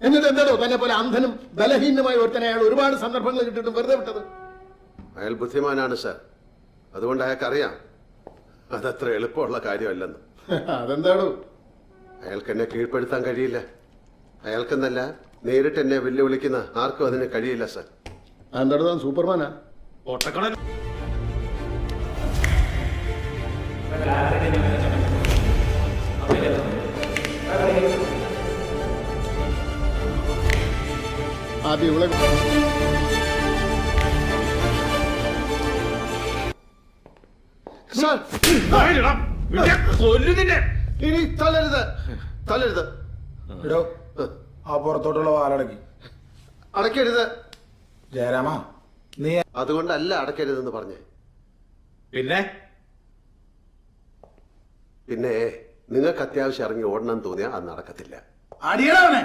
എന്നിട്ട് എന്താണോ തന്നെ പോലെ അന്ധനും ബലഹീനമായ ഒരുത്തനെ അയാൾ ഒരുപാട് സന്ദർഭങ്ങൾ കിട്ടിയിട്ടും വെറുതെ വിട്ടത്? അയാൾ ബുദ്ധിമാനാണ് സർ. അതുകൊണ്ട് അയാൾക്കറിയാം. അതത്ര എളുപ്പമുള്ള കാര്യമല്ലെന്ന്. അതെന്താണ് അയാൾക്ക് എന്നെ കീഴ്പ്പെടുത്താൻ കഴിയില്ല. അയാൾക്കെന്നല്ല നേരിട്ട് എന്നെ വെല്ലുവിളിക്കുന്ന ആർക്കും അതിന് കഴിയില്ല സർ. താൻ സൂപ്പർമാനാ? ഒട്ടക്കണൻ ആദ്യം ഇവിടെ സാർ ഇനി തളരുത് തളരുത് എടോ ആ പുറത്തോട്ടുള്ള വാലടക്കി അടക്കരുത് ജയരാമ നീ അതുകൊണ്ടല്ല അടക്കരുതെന്ന് പറഞ്ഞേ. പിന്നെ? പിന്നെ നിങ്ങൾക്ക് അത്യാവശ്യം ഇറങ്ങി ഓടണം തോന്നിയാൽ അത് നടക്കത്തില്ല. അടിയടവനെ